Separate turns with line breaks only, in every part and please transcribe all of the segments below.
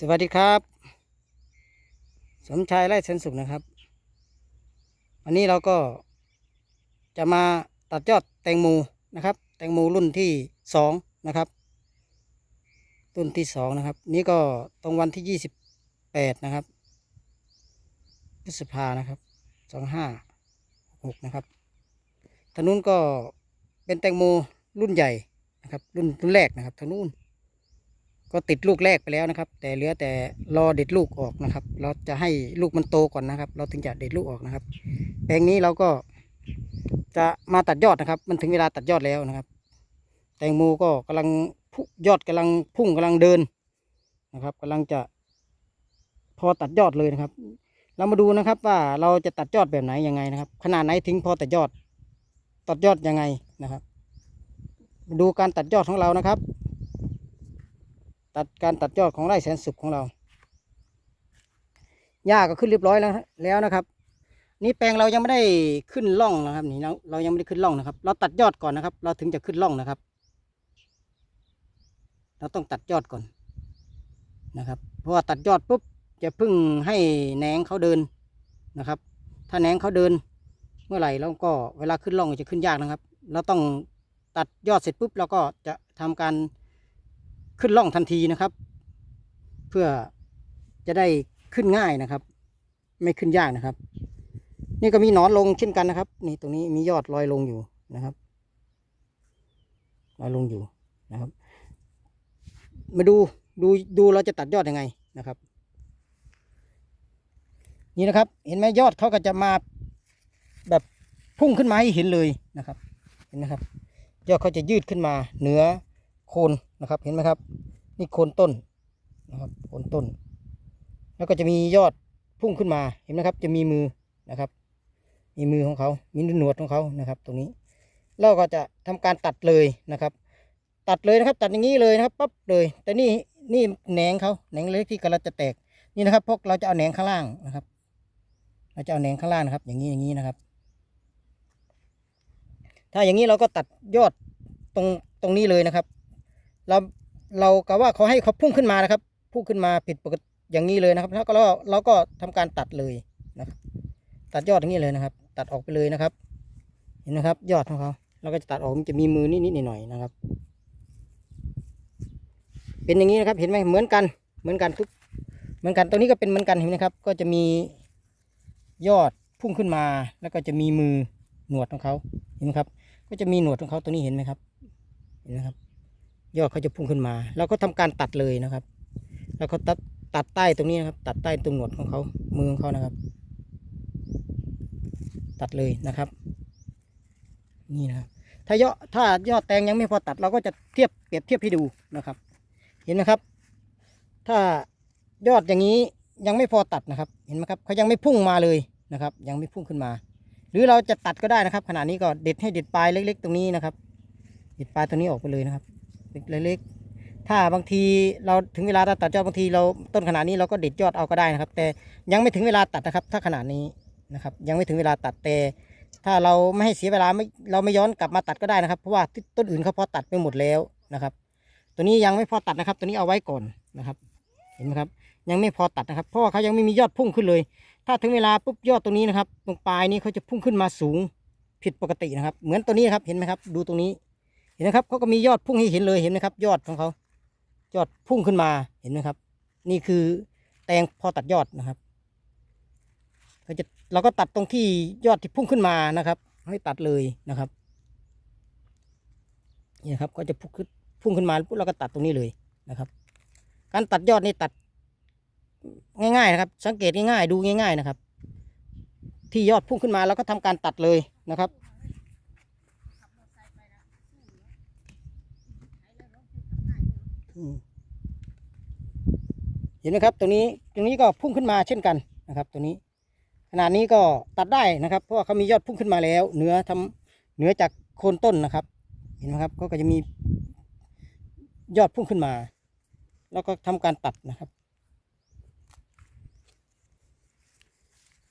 สวัสดีครับ สมชายไร่เสนสุขนะครับ วันนี้เราก็จะมาตัดยอดแตงโมนะครับ แตงโมรุ่นที่สองนะครับรุ่นที่สองนะครับ นี่ก็ตรงวันที่ยี่สิบแปดนะครับพฤษภานะครับสองห้าหกนะครับทางนู้นก็เป็นแตงโมรุ่นใหญ่นะครับ รุ่นรุ่นแรกนะครับทางนู้น ก็ติดลูกแรกไปแล้วนะครับ แต่เหลือแต่รอเด็ดลูกออกนะครับ เราจะให้ลูกมันโตก่อนนะครับ เราถึงจะเด็ดลูกออกนะครับ แปลงนี้เราก็จะมาตัดยอดนะครับ มันถึงเวลาตัดยอดแล้วนะครับ แตงโมก็กำลังพุยอดกำลังพุ่งกำลังเดินนะครับกำลังจะพอตัดยอดเลยนะครับ เรามาดูนะครับว่าเราจะตัดยอดแบบไหนยังไงนะครับ ขนาดไหนถึงพอตัดยอด ตัดยอดยังไงนะครับ ดูการตัดยอดของเรานะครับ ตัดการตัดยอดของไร่แสนสุขของเรา หญ้าก็ขึ้นเรียบร้อยแล้วแล้วนะครับ นี่แปลงเรายังไม่ได้ขึ้นร่องนะครับ นี่เราเรายังไม่ได้ขึ้นร่องนะครับ เราตัดยอดก่อนนะครับ เราถึงจะขึ้นร่องนะครับ เราต้องตัดยอดก่อนนะครับ เพราะว่าตัดยอดปุ๊บจะพึ่งให้แหนงเขาเดินนะครับ ถ้าแหนงเขาเดิน เมื่อไหร่แล้วก็เวลาขึ้นร่องจะขึ้นยากนะครับ เราต้องตัดยอดเสร็จปุ๊บเราก็จะทำการ ขึ้นล่องทันทีนะครับ เพื่อจะได้ขึ้นง่ายนะครับ ไม่ขึ้นยากนะครับ นี่ก็มีหนอนลงเช่นกันนะครับ นี่ตรงนี้มียอดลอยลงอยู่นะครับลอยลงอยู่นะครับ มาดูดูดูเราจะตัดยอดยังไงนะครับ นี่นะครับ เห็นไหมยอดเขาก็จะมาแบบพุ่งขึ้นมาให้เห็นเลยนะครับ เห็นไหมครับ ยอดเขาจะยืดขึ้นมาเหนือโคน นะครับเห็นไหมครับ นี่โคนต้นนะครับโคนต้น แล้วก็จะมียอดพุ่งขึ้นมาเห็นไหมครับ จะมีมือนะครับ มีมือของเขามีหนวดของเขานะครับ ตรงนี้เราก็จะทำการตัดเลยนะครับ ตัดเลยนะครับ ตัดอย่างนี้เลยนะครับปั๊บเลย แต่นี่นี่แหนงเขาแหนงเล็กที่กำลังจะแตกนี่นะครับ พวกเราจะเอาแหนงข้างล่างนะครับ เราจะเอาแหนงข้างล่างนะครับ อย่างนี้อย่างนี้นะครับ ถ้าอย่างนี้เราก็ตัดยอดตรงตรงนี้เลยนะครับ เราเรากะว่าเขาให้เขาพุ่งขึ้นมานะครับ พุ่งขึ้นมาผิดปกติอย่างนี้เลยนะครับแล้วก็เราเราก็ทำการตัดเลยนะครับตัดยอดอย่างนี้เลยนะครับ ตัดออกไปเลยนะครับ เห็นนะครับ ยอดของเขาเราก็จะตัดออกมันจะมีมือนิดๆหน่อยๆนะครับ เป็นอย่างนี้นะครับเห็นไหมเหมือนกัน เหมือนกันทุกเหมือนกันตรงนี้ก็เป็นเหมือนกันเห็นไหมครับ ก็จะมียอดพุ่งขึ้นมาแล้วก็จะมีมือหนวดของเขาเห็นไหมครับ ก็จะมีหนวดของเขาตัวนี้เห็นไหมครับ เห็นไหมครับ ยอดเขาจะพุ่งขึ้นมา เราก็ทำการตัดเลยนะครับ แล้วก็ตัดตัดใต้ตรงนี้นะครับ ตัดใต้ตรงหนวดของเขามือของเขานะครับ ตัดเลยนะครับ นี่นะถ้ายอดถ้ายอดแตงยังไม่พอตัด เราก็จะเทียบเปรียบเทียบให้ดูนะครับ เห็นไหมครับ ถ้ายอดอย่างนี้ยังไม่พอตัดนะครับ เห็นไหมครับเขายังไม่พุ่งมาเลยนะครับ ยังไม่พุ่งขึ้นมา หรือเราจะตัดก็ได้นะครับ ขณะนี้ก็เด็ดให้เด็ดปลายเล็ก ๆ ตรงนี้นะครับ เด็ดปลายตรงนี้ออกไปเลยนะครับ เล็กๆถ้าบางทีเราถึงเวลาตัดยอดบางทีเราต้นขนาดนี้เราก็เด็ดยอดเอาก็ได้นะครับ แต่ยังไม่ถึงเวลาตัดนะครับ ถ้าขนาดนี้นะครับ ยังไม่ถึงเวลาตัดแต่ถ้าเราไม่ให้เสียเวลาไม่เราไม่ย้อนกลับมาตัดก็ได้นะครับ เพราะว่าต้นอื่นเขาพอตัดไปหมดแล้วนะครับ ตัวนี้ยังไม่พอตัดนะครับ ตัวนี้เอาไว้ก่อนนะครับ เห็นไหมครับยังไม่พอตัดนะครับ เพราะว่าเขายังไม่มียอดพุ่งขึ้นเลย ถ้าถึงเวลาปุ๊บยอดตรงนี้นะครับ ตรงปลายนี้เขาจะพุ่งขึ้นมาสูงผิดปกตินะครับ เหมือนตัวนี้ครับเห็นไหมครับ ดูตรงนี้ เห็นไหมครับเขาก็มียอดพุ่งให้เห็นเลยเห็นไหมครับ ยอดของเขายอดพุ่งขึ้นมาเห็นไหมครับ นี่คือแตงพอตัดยอดนะครับเราจะเราก็ตัดตรงที่ยอดที่พุ่งขึ้นมานะครับให้ตัดเลยนะครับนี่นะครับก็จะพุ่งขึ้นพุ่งขึ้นมาปุ๊บเราก็ตัดตรงนี้เลยนะครับ การตัดยอดนี่ตัดง่ายๆนะครับ สังเกตง่ายๆดูง่าย ๆนะครับ ที่ยอดพุ่งขึ้นมาเราก็ทำการตัดเลยนะครับ อืม เห็นไหมครับตรงนี้ตรงนี้ก็พุ่งขึ้นมาเช่นกันนะครับ ตัวนี้ ขนาดนี้ก็ตัดได้นะครับ เพราะว่าเขามียอดพุ่งขึ้นมาแล้วเนื้อทำเนื้อจากโคนต้นนะครับ เห็นไหมครับเขาก็จะมียอดพุ่งขึ้นมา แล้วก็ทำการตัดนะครับ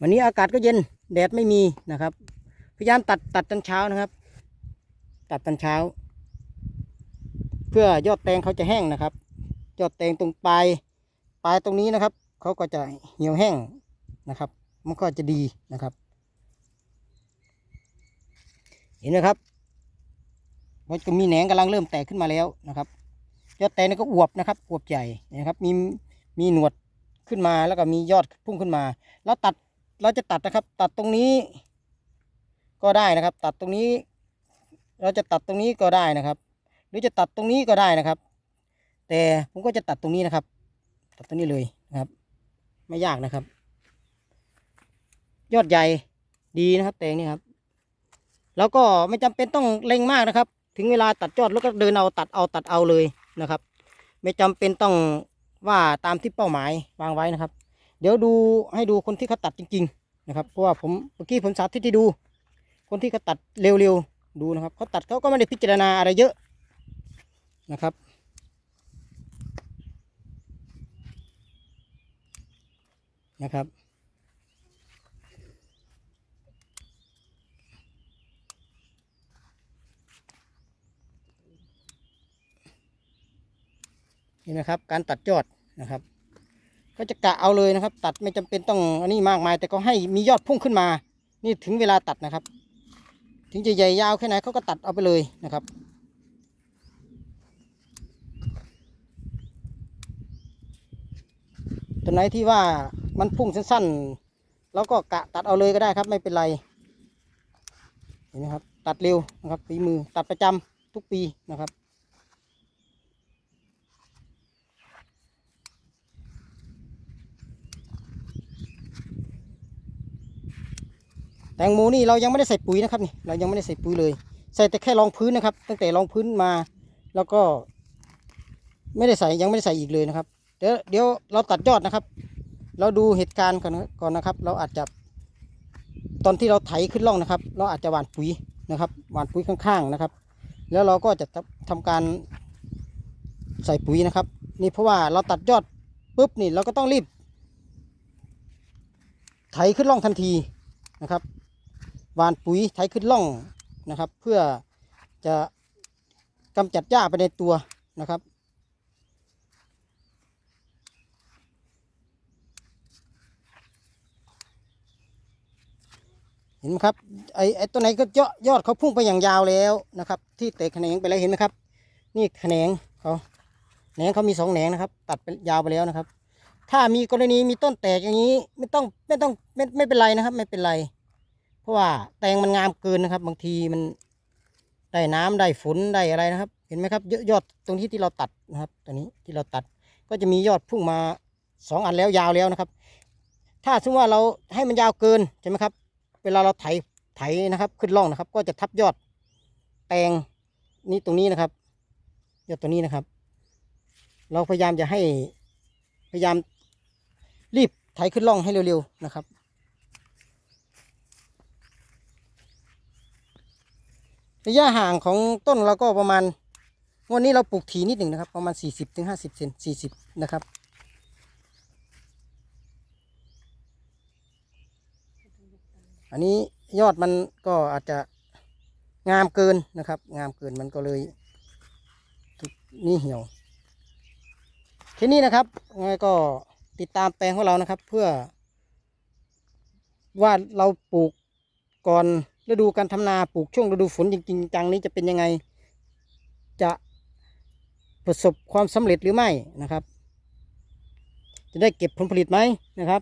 วันนี้อากาศก็เย็นแดดไม่มีนะครับ พยายามตัดตัดตอนเช้านะครับ ตัดตอนเช้า เพื่อยอดแตงเขาจะแห้งนะครับ ยอดแตงตรงปลายปลายตรงนี้นะครับ เขาก็จะเหี่ยวแห้งนะครับ มันก็จะดีนะครับ เห็นไหมครับมันก็มีแหนงกำลังเริ่มแตกขึ้นมาแล้วนะครับ ยอดแตกนี่ก็อวบนะครับอวบใหญ่นะครับมีมีหนวดขึ้นมาแล้วก็มียอดพุ่งขึ้นมา แล้วตัดเราจะตัดนะครับ ตัดตรงนี้ก็ได้นะครับ ตัดตรงนี้ เราจะตัดตรงนี้ก็ได้นะครับ หรือจะตัดตรงนี้ก็ได้นะครับ แต่ผมก็จะตัดตรงนี้นะครับ ตัดตรงนี้เลยนะครับ ไม่ยากนะครับ ยอดใหญ่ดีนะครับแตงนี่ครับ แล้วก็ไม่จำเป็นต้องเล็งมากนะครับ ถึงเวลาตัดยอดแล้วก็เดินเอาตัดเอาตัดเอาเลยนะครับ ไม่จำเป็นต้องว่าตามที่เป้าหมายวางไว้นะครับ เดี๋ยวดูให้ดูคนที่เขาตัดจริง ๆ นะครับเพราะว่าผมเมื่อกี้ผมสาธิตให้ดู คนที่เขาตัดเร็วๆดูนะครับเขาตัดเขาก็ไม่ได้พิจารณาอะไรเยอะ นะครับ นะครับ นี่นะครับการตัดยอดนะครับ ก็จะกะเอาเลยนะครับ ตัดไม่จำเป็นต้องอันนี้มากมาย แต่ก็ให้มียอดพุ่งขึ้นมา นี่ถึงเวลาตัดนะครับ ถึงจะใหญ่ยาวแค่ไหนเขาก็ตัดเอาไปเลยนะครับ ตัวไหนที่ว่ามันพุ่งสั้นๆเราก็กะตัดเอาเลยก็ได้ครับ ไม่เป็นไรเห็นไหมครับ ตัดเร็วนะครับฝีมือตัดประจำทุกปีนะครับแตงโมนี่เรายังไม่ได้ใส่ปุ๋ยนะครับนี่เรายังไม่ได้ใส่ปุ๋ยเลย ใส่แต่แค่รองพื้นนะครับ ตั้งแต่รองพื้นมา แล้วก็ ไม่ได้ใส่ยังไม่ได้ใส่อีกเลยนะครับ เดี๋ยวเดี๋ยวเราตัดยอดนะครับ เราดูเหตุการณ์ก่อนนะก่อนนะครับ เราอาจจะ ตอนที่เราไถขึ้นร่องนะครับ เราอาจจะหว่านปุ๋ยนะครับหว่านปุ๋ยข้างๆนะครับ แล้วเราก็จะทำทำการใส่ปุ๋ยนะครับ นี่เพราะว่าเราตัดยอดปุ๊บนี่เราก็ต้องรีบ ไถขึ้นร่องทันทีนะครับหว่านปุ๋ยไถขึ้นร่องนะครับ เพื่อจะกำจัดหญ้าไปในตัวนะครับ ห็นไหมครับไอ้ไอ้ตัวไหนก็ยอดยอดเขาพุ่งไปอย่างยาวแล้วนะครับ ที่เตะแขนงไปแล้วเห็นไหมครับ นี่แขนงเขาแหนงเขามีสองแหนงนะครับ ตัดไปยาวไปแล้วนะครับ ถ้ามีกรณีมีต้นแตกอย่างนี้ไม่ต้องไม่ต้องไม่ไม่เป็นไรนะครับ ไม่เป็นไร เพราะว่าแตงมันงามเกินนะครับ บางทีมันได้น้ำได้ฝนได้อะไรนะครับ เห็นไหมครับยอดตรงที่ที่เราตัดนะครับตัวนี้ที่เราตัดก็จะมียอดพุ่งมาสองอันแล้วยาวแล้วนะครับ ถ้าสมมติว่าเราให้มันยาวเกินใช่ไหมครับ เวลาเราไถไถนะครับ ขึ้นร่องนะครับ ก็จะทับยอดแตงนี้ตรงนี้นะครับยอดตัวนี้นะครับ เราพยายามจะให้พยายามรีบไถขึ้นร่องให้เร็วๆนะครับ ระยะห่างของต้นเราก็ประมาณวันนี้เราปลูกถี่นิดหนึ่งนะครับ ประมาณ 40-50ถึง50เซน40 นะครับ อันนี้ยอดมันก็อาจจะงามเกินนะครับ งามเกินมันก็เลยนี่เหี่ยว ทีนี้นะครับไงก็ติดตามแปลงของเรานะครับ เพื่อ ว่าเราปลูกก่อนฤดูการทำนาปลูกช่วงฤดูฝนจริงๆจังนี้จะเป็นยังไง จะประสบความสำเร็จหรือไม่นะครับ จะได้เก็บผลผลิตไหมนะครับ